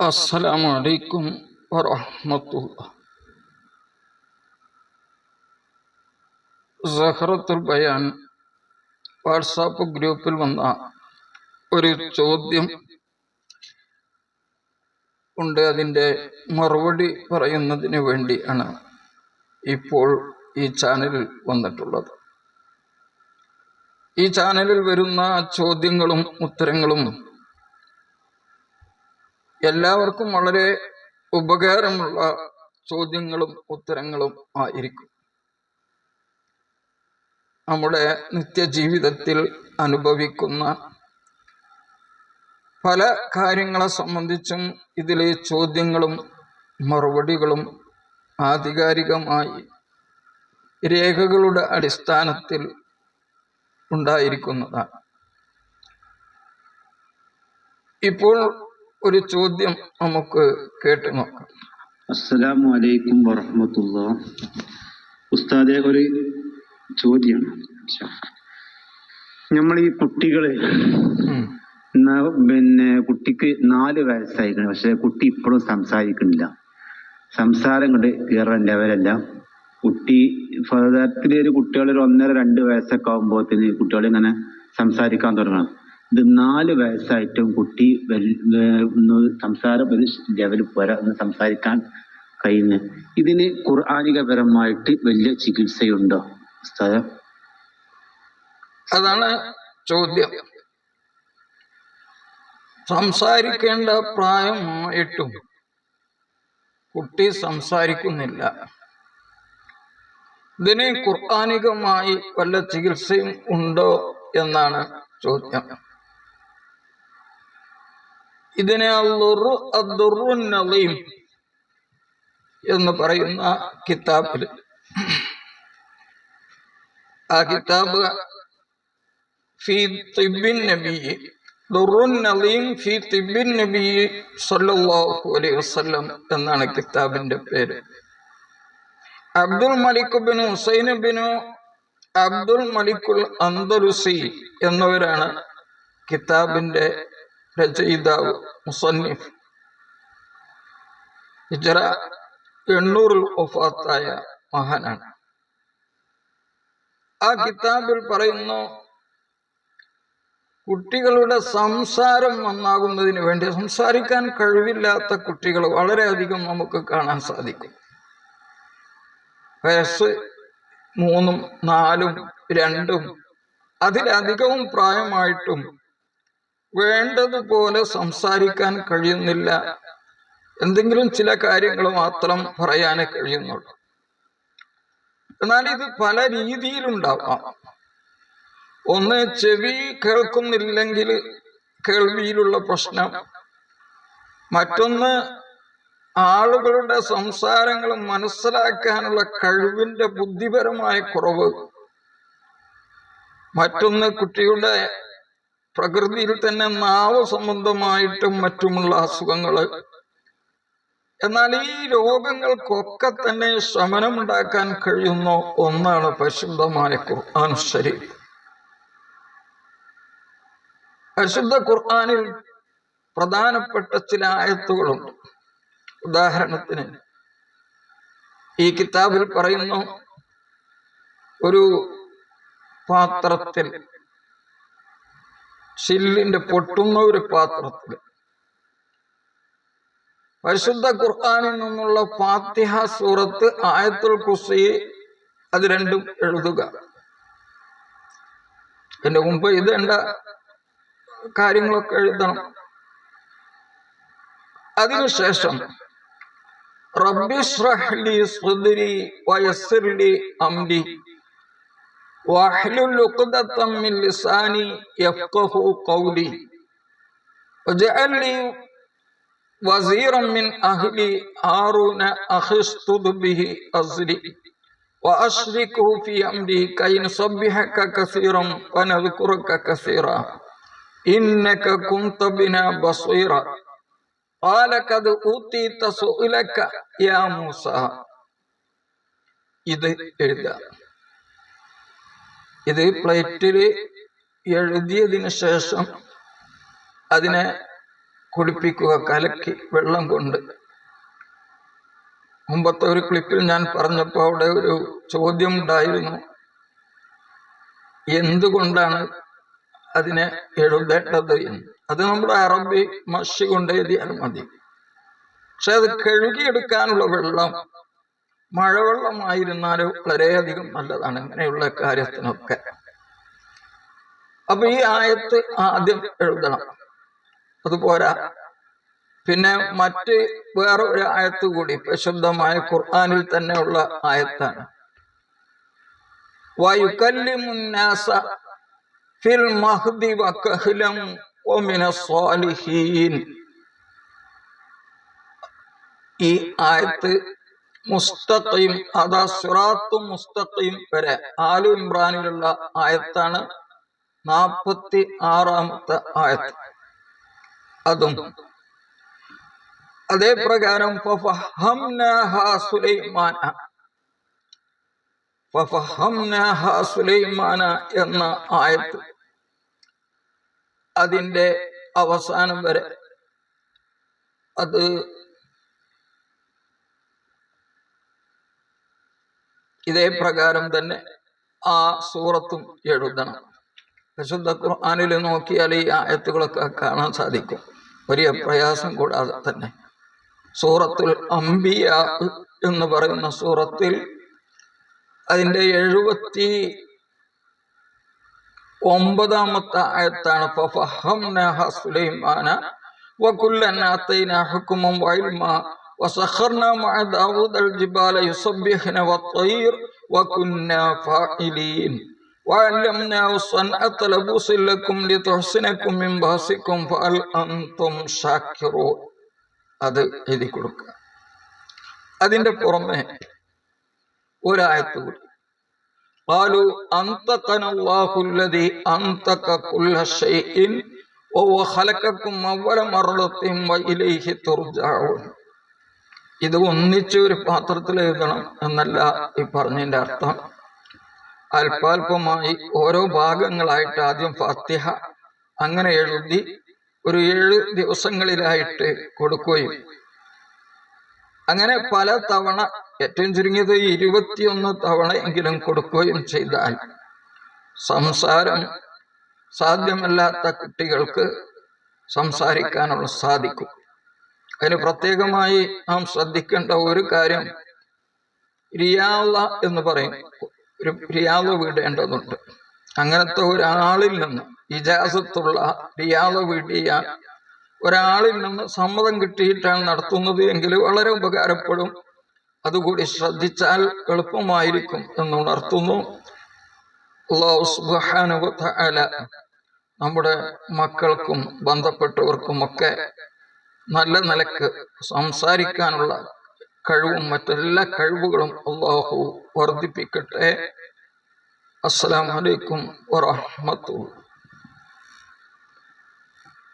അസ്സലാമു അലൈക്കും വറഹമത്തുള്ള സഹറത്തുൽ ബയാൻ വാട്സാപ്പ് ഗ്രൂപ്പിൽ വന്ന ഒരു ചോദ്യം ഉണ്ട്. അതിന്റെ മറുപടി പറയുന്നതിന് വേണ്ടിയാണ് ഇപ്പോൾ ഈ ചാനലിൽ വന്നിട്ടുള്ളത്. ഈ ചാനലിൽ വരുന്ന ചോദ്യങ്ങളും ഉത്തരങ്ങളും എല്ലാവർക്കും വളരെ ഉപകാരമുള്ള ചോദ്യങ്ങളും ഉത്തരങ്ങളും ആയിരിക്കും. നമ്മുടെ നിത്യജീവിതത്തിൽ അനുഭവിക്കുന്ന പല കാര്യങ്ങളെ സംബന്ധിച്ചും ഇതിലെ ചോദ്യങ്ങളും മറുപടികളും ആധികാരികമായി രേഖകളുടെ അടിസ്ഥാനത്തിൽ ഉണ്ടായിരിക്കുന്നതാണ്. ഇപ്പോൾ ഒരു ചോദ്യം നമുക്ക് കേട്ടു നോക്കാം. അസ്സലാമു അലൈക്കും വറഹമത്തുള്ള. ഉസ്താദെ ഒരു ചോദ്യം നമ്മൾ ഈ കുട്ടികളെ പിന്നെ കുട്ടിക്ക് നാല് വയസ്സായിരിക്കണം. പക്ഷെ കുട്ടി ഇപ്പോഴും സംസാരിക്കുന്നില്ല. സംസാരം കൊണ്ട് കയറാൻ ലെവലല്ല. കുട്ടി ഫലത്തിലെ കുട്ടികൾ ഒരു ഒന്നര രണ്ട് വയസ്സൊക്കെ ആകുമ്പോഴത്തേന് കുട്ടികൾ ഇങ്ങനെ സംസാരിക്കാൻ തുടങ്ങണം. ഇത് നാല് വയസ്സായിട്ടും കുട്ടി സംസാര സംസാരം ഒരു ലെവലിൽ പോരാ ഒന്ന് സംസാരിക്കാൻ കഴിയുന്നു. ഇതിന് ഖുർആാനികപരമായിട്ട് വലിയ ചികിത്സയുണ്ടോ? സ്ഥലം അതാണ് ചോദ്യം. സംസാരിക്കേണ്ട പ്രായം പ്രായമായിട്ടും കുട്ടി സംസാരിക്കുന്നില്ല. ഇതിന് ഖുർആാനികമായി വല്ല ചികിത്സയും ഉണ്ടോ എന്നാണ് ചോദ്യം. ഇതിനെ എന്ന് പറയുന്ന കിതാബിൽ. ആ കിതാബ് സല്ലല്ലാഹു അലൈഹി വസല്ലം എന്നാണ് കിതാബിന്റെ പേര്. Abdul Malik bin Hussain bin Abdul മലിക്കുൽ അന്തലുസി എന്നിവരാണ് കിതാബിന്റെ രചയിതാവ് മുസന്നിഫ്. ഹിജറ എണ്ണൂറിൽ ഒഫാത്തായ മഹാനാണ്. ആ കിതാബിൽ പറയുന്നു കുട്ടികളുടെ സംസാരം നന്നാകുന്നതിന് വേണ്ടി സംസാരിക്കാൻ കഴിവില്ലാത്ത കുട്ടികൾ വളരെയധികം നമുക്ക് കാണാൻ സാധിക്കും. വയസ്സ് മൂന്നും നാലും രണ്ടും അതിലധികവും പ്രായമായിട്ടും വേണ്ടതുപോലെ സംസാരിക്കാൻ കഴിയുന്നില്ല. എന്തെങ്കിലും ചില കാര്യങ്ങൾ മാത്രം പറയാനേ കഴിയുന്നുള്ളൂ. എന്നാൽ ഇത് പല രീതിയിലുണ്ടാവാം. ഒന്ന് ചെവി കേൾക്കുന്നില്ലെങ്കിൽ കേൾവിയിലുള്ള പ്രശ്നം. മറ്റൊന്ന് ആളുകളുടെ സംസാരങ്ങൾ മനസ്സിലാക്കാനുള്ള കഴിവിന്റെ ബുദ്ധിപരമായ കുറവ്. മറ്റൊന്ന് കുട്ടിയുടെ പ്രകൃതിയിൽ തന്നെ നാവ സംബന്ധമായിട്ടും മറ്റുമുള്ള അസുഖങ്ങൾ. എന്നാൽ ഈ രോഗങ്ങൾക്കൊക്കെ തന്നെ ശമനമുണ്ടാക്കാൻ കഴിയുന്ന ഒന്നാണ് പരിശുദ്ധമായ ഖുർആൻ ശരീഫ്. പരിശുദ്ധ ഖുർആാനിൽ പ്രധാനപ്പെട്ട ചില ആയത്തുകളുണ്ട് ഉദാഹരണത്തിന് ഈ കിതാബിൽ പറയുന്നു ഒരു പാത്രത്തിൽ ചില്ലിന്റെ പൊട്ടുന്ന ഒരു പാത്രത്തിൽ. പരിശുദ്ധ ഖുർആനിൽ നിന്നുള്ള ഫാത്തിഹ സൂറത്ത് ആയത്തുൽ കുസി അത് രണ്ടും എഴുതുക. എന്റെ മുമ്പ് ഇതേണ്ട കാര്യങ്ങളൊക്കെ എഴുതണം. അതിനുശേഷം റബ്ബിസ്രഹ്ലി സുദരി ലി സ്വദ്രി വയസ്സിർ ലി അംരി وأحلل عقدة من لساني يفقه قولي. واجعل لي وزيرا من أهلي هارون أخي اشدد به أزري. وأشركه في أمري كي نسبحك كثيرا ونذكرك كثيرا. إنك كنت بنا بصيرا. قال قد أوتيت سؤلك يا موسى. إذ إرداء ഇത് പ്ലേറ്റിൽ എഴുതിയതിനു ശേഷം അതിനെ കുടിപ്പിക്കുക കലക്കി വെള്ളം കൊണ്ട്. മുമ്പത്തെ ഒരു ക്ലിപ്പിൽ ഞാൻ പറഞ്ഞപ്പോൾ അവിടെ ഒരു ചോദ്യം ഉണ്ടായിരുന്നു എന്തുകൊണ്ടാണ് അതിനെ എഴുതേണ്ടത് എന്ന്? അത് നമ്മുടെ അറബി മഷി കൊണ്ട് എഴുതിയാൽ മതി. പക്ഷെ അത് കഴുകിയെടുക്കാനുള്ള വെള്ളം മഴവെള്ളമായിരുന്നാലും വളരെയധികം നല്ലതാണ് ഇങ്ങനെയുള്ള കാര്യത്തിനൊക്കെ. അപ്പൊ ഈ ആയത്ത് ആദ്യം എഴുതണം. അതുപോരാ. പിന്നെ മറ്റ് വേറെ ഒരു ആയത്ത് കൂടി പ്രശുദ്ധമായ ഖുർആാനിൽ തന്നെയുള്ള ആയത്താണ്. ഫിൽ മഹ്ദി ഈ ആയത്ത് മുസ്തഖീം അതാ സുറാത്തു മുസ്തഖീം വരെ. ആലു ഇമ്രാനിലുള്ള ആയത്താണ് നാൽപ്പത്തി ആറാമത്തെ ആയത്ത്. അതും അതേ പ്രകാരം സുലൈമാന എന്ന ആയത്ത് അതിന്റെ അവസാനം വരെ. അത് ഇതേ പ്രകാരം തന്നെ ആ സൂറത്തും എഴുതണം. വിശുദ്ധ ഖുർആാനിൽ നോക്കിയാൽ ഈ ആയത്തുകളൊക്കെ കാണാൻ സാധിക്കും. വലിയ പ്രയാസം കൂടാതെ തന്നെ. സൂറത്തുൽ അംബിയ എന്ന് പറയുന്ന സൂറത്തിൽ അതിന്റെ എഴുപത്തി ഒമ്പതാമത്തെ ആയത്താണ്. ഫഫഹംന സുലൈമാന وسخرنا مع داود الجبال يسبحن والطير وكنا فاعلين وعلمناه صنعة لبوس لكم لتحسنكم من بأسكم فهل أنتم شاكرون അത് എഴുതി കൊടുക്കുക അതിന്റെ പുറമെ ഒരായത്ത് കൂടി قالوا أنطقنا الله الذي أنطق كل شيء وهو خلقكم أول مرة وإليه ترجعون ഇത് ഒന്നിച്ച് ഒരു പാത്രത്തിൽ എഴുതണം എന്നല്ല ഈ പറഞ്ഞതിന്റെ അർത്ഥം. അല്പാൽപമായി ഓരോ ഭാഗങ്ങളായിട്ട് ആദ്യം ഫാത്തിഹ അങ്ങനെ എഴുതി ഒരു ഏഴ് ദിവസങ്ങളിലായിട്ട് കൊടുക്കുകയും. അങ്ങനെ പല തവണ ഏറ്റവും ചുരുങ്ങിയത് ഇരുപത്തിയൊന്ന് തവണ എങ്കിലും കൊടുക്കുകയും ചെയ്താൽ സംസാരം സാധ്യമല്ലാത്ത കുട്ടികൾക്ക് സംസാരിക്കാനുള്ള സാധിക്കും. അതിന് പ്രത്യേകമായി നാം ശ്രദ്ധിക്കേണ്ട ഒരു കാര്യം റിയാള എന്ന് പറയും. ഒരു റിയാള വീടേണ്ടതുണ്ട്. അങ്ങനത്തെ ഒരാളിൽ നിന്ന് ഇജാസത്തുള്ള റിയാള വീടിയ ഒരാളിൽ നിന്ന് സമ്മതം കിട്ടിയിട്ടാണ് നടത്തുന്നത് എങ്കിൽ വളരെ ഉപകാരപ്പെടും. അതുകൂടി ശ്രദ്ധിച്ചാൽ എളുപ്പമായിരിക്കും എന്ന് ഉണർത്തുന്നു. അല്ലാഹു സുബ്ഹാനഹു വ നമ്മുടെ മക്കൾക്കും ബന്ധപ്പെട്ടവർക്കുമൊക്കെ നല്ല നിലയ്ക്ക് സംസാരിക്കാനുള്ള കഴിവും മറ്റെല്ലാ കഴിവുകളും അള്ളാഹു വർദ്ധിപ്പിക്കട്ടെ. അസ്സലാമലൈക്കും വറഹ്മത്തുള്ളാഹി